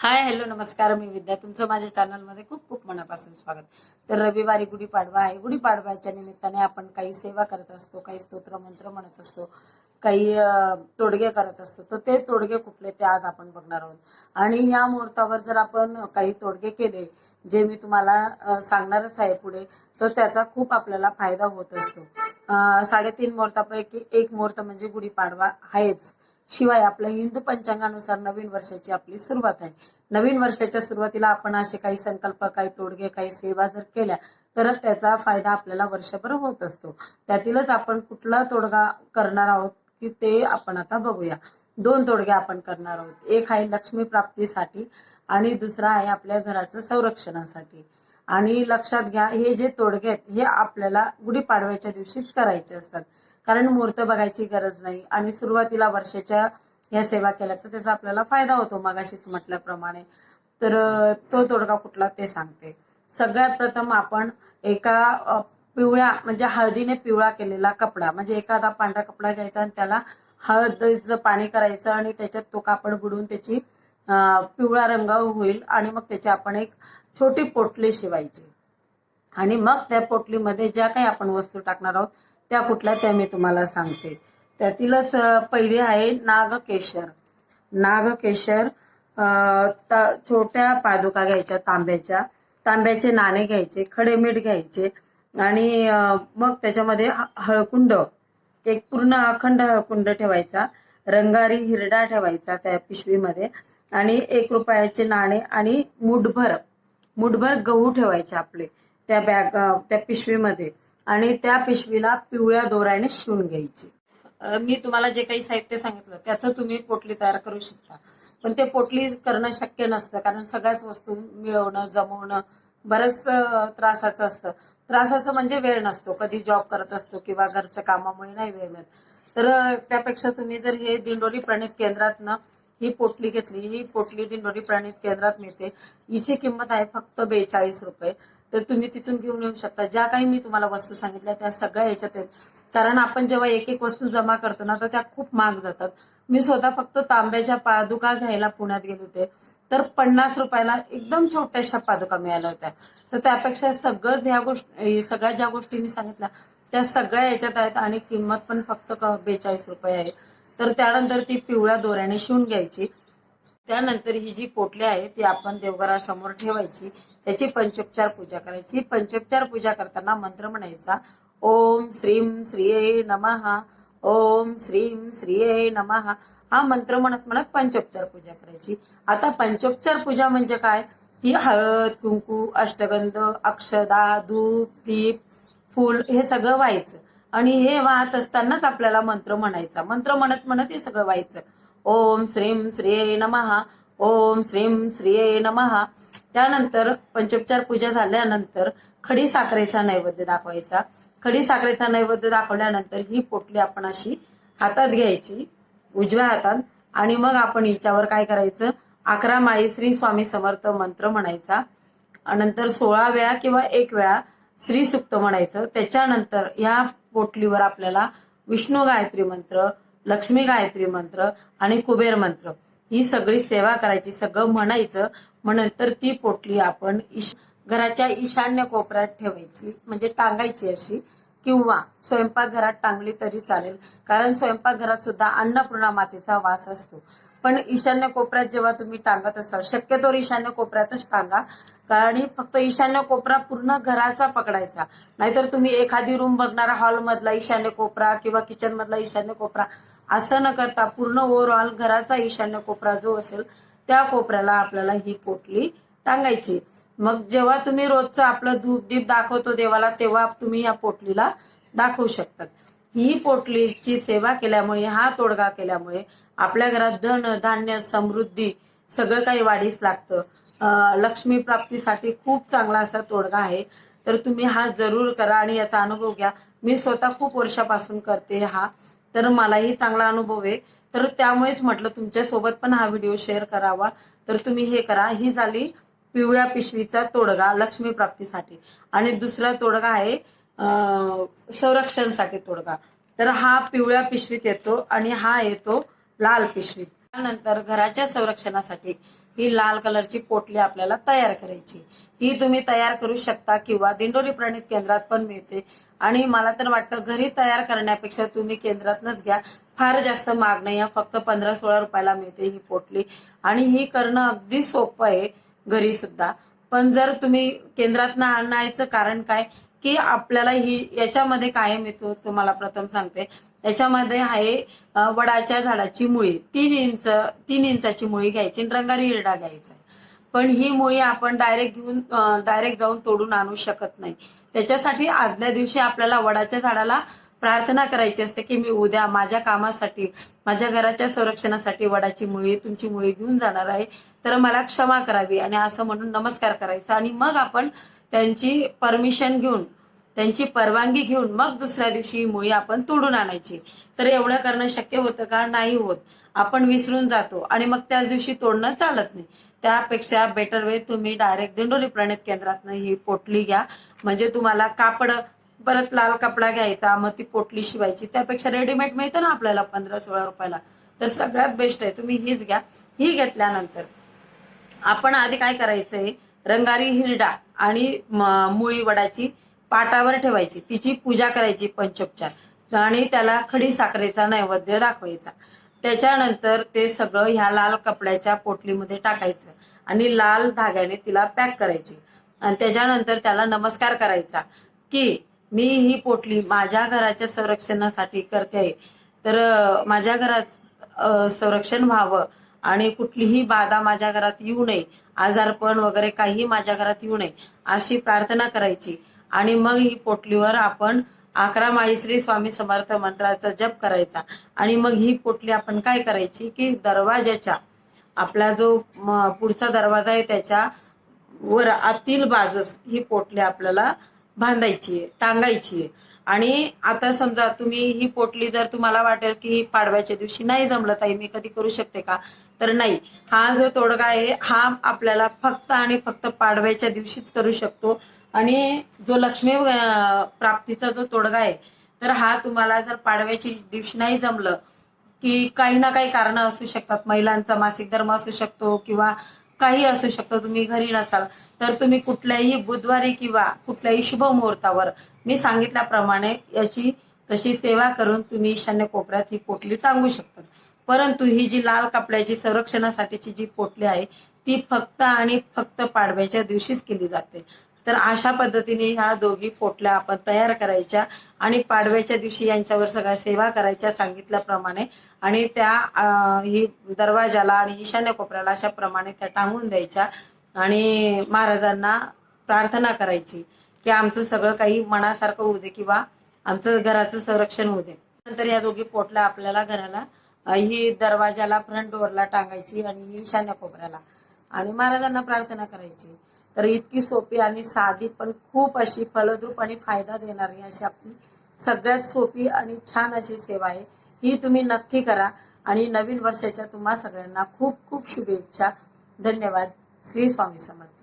Hi hello नमस्कार. मी विद्या. तुमचं माझ्या चॅनलमध्ये खूप खूप मनापासून स्वागत. तर रविवारी गुढीपाडवा आहे. गुढीपाडव्याच्या निमित्ताने आपण काही सेवा करत असतो काही स्तोत्र मंत्र म्हणत असतो काही तोडगे करत असतो. तर ते तोडगे कुठले ते आज आपण बघणार आहोत. आणि या मुहूर्तावर जर आपण काही तोडगे केले जे मी तुम्हाला सांगणारच आहे पुढे तर त्याचा खूप आपल्याला फायदा होत असतो. साडेतीन मुहूर्तापैकी एक मुहूर्त म्हणजे गुढीपाडवा आहेच. शिवाय आपल्या हिंदू पंचांगानुसार नवीन वर्षाची आपली सुरुवात आहे. नवीन वर्षाच्या सुरुवातीला आपण असे काही संकल्प काही तोडगे काही सेवा जर केल्या तरच त्याचा फायदा आपल्याला वर्षभर होत असतो. त्यातीलच आपण कुठला तोडगा करणार आहोत की ते आपण आता बघूया. दोन तोडगे आपण करणार आहोत. एक आहे लक्ष्मी प्राप्तीसाठी आणि दुसरा आहे आपल्या घराचं संरक्षणासाठी. आणि लक्षात घ्या हे जे तोडगे आहेत हे आपल्याला गुढीपाडव्याच्या दिवशीच करायचे असतात. कारण मुहूर्त बघायची गरज नाही आणि सुरुवातीला वर्षाच्या या सेवा केल्या तर त्याचा आपल्याला फायदा होतो मगाशीच म्हटल्याप्रमाणे. तर तो तोडगा कुठला ते सांगते. सगळ्यात प्रथम आपण एका पिवळ्या म्हणजे हळदीने पिवळा केलेला कपडा म्हणजे एखादा पांढरा कपडा घ्यायचा आणि त्याला हळदीचं पाणी करायचं आणि त्याच्यात तो कापड बुडून त्याची पिवळा रंग होईल आणि मग त्याची आपण एक छोटी पोटली शिवायची. आणि मग त्या पोटलीमध्ये ज्या काही आपण वस्तू टाकणार आहोत त्या कुठल्या त्या मी तुम्हाला सांगते. त्यातीलच पहिली आहे नागकेशर. नागकेशर छोट्या पादुका घ्यायच्या तांब्याच्या. तांब्याचे नाणे घ्यायचे खडे मीठ घ्यायचे आणि मग त्याच्यामध्ये हळकुंड एक पूर्ण अखंड हळकुंड ठेवायचा. रंगारी हिरडा ठेवायचा त्या पिशवीमध्ये. आणि एक रुपयाचे नाणे आणि मुठभर मुठभर गहू ठेवायचे आपले त्या बॅग त्या पिशवीमध्ये. आणि त्या पिशवीला पिवळ्या दोऱ्याने शिवून घ्यायची. मी तुम्हाला जे काही साहित्य सांगितलं त्याचं तुम्ही पोटली तयार करू शकता. पण ते पोटली करणं शक्य नसतं कारण सगळ्याच वस्तू मिळवणं जमवणं बरंच त्रासाचं असतं. त्रासाचं म्हणजे वेळ नसतो. कधी जॉब करत असतो किंवा घरचं कामामुळे नाही वेळ मिळत. तर त्यापेक्षा तुम्ही जर हे दिंडोरी प्रणित केंद्रातनं ही पोटली घेतली ही पोटली दिंडोरी प्राणी केंद्रात मिळते. हिची किंमत आहे फक्त बेचाळीस रुपये. तर तुम्ही तिथून घेऊन येऊ शकता. ज्या काही मी तुम्हाला वस्तू सांगितल्या त्या सगळ्या याच्यात आहेत. कारण आपण जेव्हा एक एक वस्तू जमा करतो ना तर त्या खूप महाग जातात. मी स्वतः फक्त तांब्याच्या पादुका घ्यायला पुण्यात गेले होते. तर पन्नास रुपयाला एकदम छोट्याशा पादुका मिळाल्या होत्या. तर त्यापेक्षा सगळं ह्या गोष्टी सगळ्या ज्या गोष्टी मी सांगितल्या त्या सगळ्या याच्यात आहेत आणि किंमत पण फक्त बेचाळीस रुपये आहे. तर त्यानंतर ती पिवळ्या दोऱ्याने शिवून घ्यायची. त्यानंतर ही जी पोटली आहे ती आपण देवघरासमोर ठेवायची. त्याची पंचोपचार पूजा करायची. पंचोपचार पूजा करताना मंत्र म्हणायचा ओम श्रीम श्रीये नमः ओम श्रीम श्रीये नमः. हा मंत्र म्हणत म्हणत पंचोपचार पूजा करायची. आता पंचोपचार पूजा म्हणजे काय? ती हळद कुंकू अष्टगंध अक्षदा दूध दीप फूल हे सगळं व्हायचं. आणि हे वाहत असतानाच आपल्याला मंत्र म्हणायचा. मंत्र म्हणत म्हणत हे सगळं व्हायचं. ओम श्रीम श्रिये नमहा ओम श्रीम श्रिये नमहा त्यानंतर पंचोपचार पूजा झाल्यानंतर खडी साखरेचा नैवेद्य दाखवायचा. खडी साखरेचा नैवेद्य दाखवल्यानंतर ही पोटली आपण अशी हातात घ्यायची उजव्या हातात. आणि मग आपण हिच्यावर काय करायचं? अकरा माळी श्री स्वामी समर्थ मंत्र म्हणायचा. नंतर सोळा वेळा किंवा एक वेळा श्री सुक्त म्हणायचं. त्याच्यानंतर या पोटलीवर आपल्याला विष्णू गायत्री मंत्र लक्ष्मी गायत्री मंत्र आणि कुबेर मंत्र ही सगळी सेवा करायची सगळं म्हणायचं. म्हणतर ती पोटली आपण इश घराच्या ईशान्य कोपऱ्यात ठेवायची म्हणजे टांगायची अशी किंवा स्वयंपाकघरात टांगली तरी चालेल. कारण स्वयंपाकघरात सुद्धा अन्नपूर्णा मातेचा वास असतो. पण ईशान्य कोपऱ्यात जेव्हा तुम्ही टांगत असाल शक्यतो ईशान्य कोपऱ्यातच टांगा. आणि फक्त ईशान्य कोपरा पूर्ण घराचा पकडायचा. नाहीतर तुम्ही एखादी रूम बघणारा हॉल मधला ईशान्य कोपरा किंवा किचन मधला ईशान्य कोपरा असं न करता पूर्ण ओव्हरऑल घराचा ईशान्य कोपरा जो असेल त्या कोपऱ्याला आपल्याला ही पोटली टांगायची. मग जेव्हा तुम्ही रोजचं आपलं धूप दीप दाखवतो देवाला तेव्हा तुम्ही या पोटलीला दाखवू शकतात. ही पोटलीची सेवा केल्यामुळे हा तोडगा केल्यामुळे आपल्या घरात धन धान्य समृद्धी सगळं काही वाढीस लागतं. लक्ष्मी प्राप्तीसाठी खूप चांगला असा तोडगा आहे. तर तुम्ही हा जरूर करा आणि याचा अनुभव घ्या. मी स्वतः खूप वर्षापासून करते हा. तर मलाही चांगला अनुभव आहे. तर त्यामुळेच म्हटलं तुमच्यासोबत पण हा व्हिडिओ शेअर करावा. तर तुम्ही हे करा. ही झाली पिवळ्या पिशवीचा तोडगा लक्ष्मी प्राप्तीसाठी. आणि दुसरा तोडगा आहे संरक्षणसाठी तोडगा. तर हा पिवळ्या पिशवीत येतो आणि हा येतो लाल पिशवीत. त्यानंतर घराच्या संरक्षणासाठी ही लाल कलरची पोटली आपल्याला तयार करायची. ही तुम्ही तयार करू शकता किंवा दिंडोरी प्रणित केंद्रात पण मिळते. आणि मला तर वाटतं घरी तयार करण्यापेक्षा तुम्ही केंद्रातनच घ्या. फार जास्त मागणी नाही आहे. फक्त पंधरा सोळा रुपयाला मिळते ही पोटली. आणि ही करणं अगदी सोपं आहे घरी सुद्धा. पण जर तुम्ही केंद्रातनं आणायचं कारण काय? की आपल्याला ही याच्यामध्ये काय मिळतो तुम्हाला प्रथम सांगते. याच्यामध्ये आहे वडाच्या झाडाची मुळी. तीन इंच तीन इंचाची मुळी घ्यायची रंगारी हिरडा घ्यायचा पण ही मुळी आपण डायरेक्ट घेऊन डायरेक्ट जाऊन तोडून आणू शकत नाही. त्याच्यासाठी आदल्या दिवशी आपल्याला वडाच्या झाडाला प्रार्थना करायची असते की मी उद्या माझ्या कामासाठी माझ्या घराच्या संरक्षणासाठी वडाची मुळी तुमची मुळी घेऊन जाणार आहे. तर मला क्षमा करावी आणि असं म्हणून नमस्कार करायचा आणि मग आपण त्यांची परमिशन घेऊन त्यांची परवानगी घेऊन मग दुसऱ्या दिवशी ही मुळी आपण तोडून आणायची. तर एवढं करणं शक्य होतं का? नाही होत. आपण विसरून जातो आणि मग त्याच दिवशी तोडणं चालत नाही. त्यापेक्षा बेटर वे तुम्ही डायरेक्ट दिंडोरी प्रणित केंद्रातनं ही पोटली घ्या. म्हणजे तुम्हाला कापड परत लाल कपडा घ्यायचा मग ती पोटली शिवायची. त्यापेक्षा रेडीमेड मिळतं ना आपल्याला पंधरा सोळा रुपयाला. तर सगळ्यात बेस्ट आहे तुम्ही हीच घ्या. ही घेतल्यानंतर आपण आधी काय करायचंय? रंगारी हिरडा आणि मुळी वडाची पाटावर ठेवायची. तिची पूजा करायची पंचोपचार. आणि त्याला खडी साखरेचा नैवेद्य दाखवायचा. त्याच्यानंतर ते सगळं ह्या लाल कपड्याच्या पोटलीमध्ये टाकायचं आणि लाल धाग्याने तिला पॅक करायची. आणि त्याच्यानंतर त्याला नमस्कार करायचा की मी ही पोटली माझ्या घराच्या संरक्षणासाठी करते आहे. तर माझ्या घरात संरक्षण व्हावं आणि कुठलीही बाधा माझ्या घरात येऊ नये. आजारपण वगैरे काही माझ्या घरात येऊ नये अशी प्रार्थना करायची. आणि मग ही पोटलीवर आपण अकरा माळी श्री स्वामी समर्थ मंत्राचा जप करायचा. आणि मग ही पोटली आपण काय करायची की दरवाजाच्या आपला जो पुढचा दरवाजा आहे त्याच्या वर आतील बाजूस ही पोटली आपल्याला बांधायची आहे टांगायची आहे. आणि आता समजा तुम्ही ही पोटली जर तुम्हाला वाटेल की पाडव्याच्या दिवशी नाही जमलं ताई मी कधी करू शकते का? तर नाही. हा जो तोडगा आहे हा आपल्याला फक्त आणि फक्त पाडव्याच्या दिवशीच करू शकतो. आणि जो लक्ष्मी प्राप्तीचा जो तोडगा आहे तर हा तुम्हाला जर पाडव्याच्या दिवशी नाही जमलं की काही ना काही कारण असू शकतात. महिलांचा मासिक धर्म असू शकतो किंवा काही असू शकतं. तुम्ही घरी नसाल तर तुम्ही कुठल्याही बुधवारी किंवा कुठल्याही शुभ मुहूर्तावर मी सांगितल्याप्रमाणे याची तशी सेवा करून तुम्ही ईशान्य कोपऱ्यात ही पोटली टांगू शकतात. परंतु ही जी लाल कपड्याची संरक्षणासाठीची जी पोटली आहे ती फक्त आणि फक्त पाडव्याच्या दिवशीच केली जाते. तर अशा पद्धतीने ह्या दोघी पोटल्या आपण तयार करायच्या आणि पाडव्याच्या दिवशी यांच्यावर सगळ्या सेवा करायच्या सांगितल्याप्रमाणे. आणि त्या ही दरवाजाला आणि ईशान्य कोपऱ्याला अशा प्रमाणे त्या टांगून द्यायच्या आणि महाराजांना प्रार्थना करायची की आमचं सगळं काही मनासारखं होऊ दे किंवा आमचं घराचं संरक्षण होऊ दे. नंतर या दोघी पोटल्या आपल्याला घराला ही दरवाजाला फ्रंट डोअरला टांगायची आणि ईशान्य कोपऱ्याला. आणि महाराजांना प्रार्थना करायची. तर इतकी सोपी आणि साधी पण खूप अशी फलद्रूप आणि फायदा देणारी अशी आपली सगळ्यात सोपी आणि छान अशी सेवा आहे. ही तुम्ही नक्की करा आणि नवीन वर्षाच्या तुम्हा सगळ्यांना खूप खूप शुभेच्छा. धन्यवाद. श्री स्वामी समर्थ.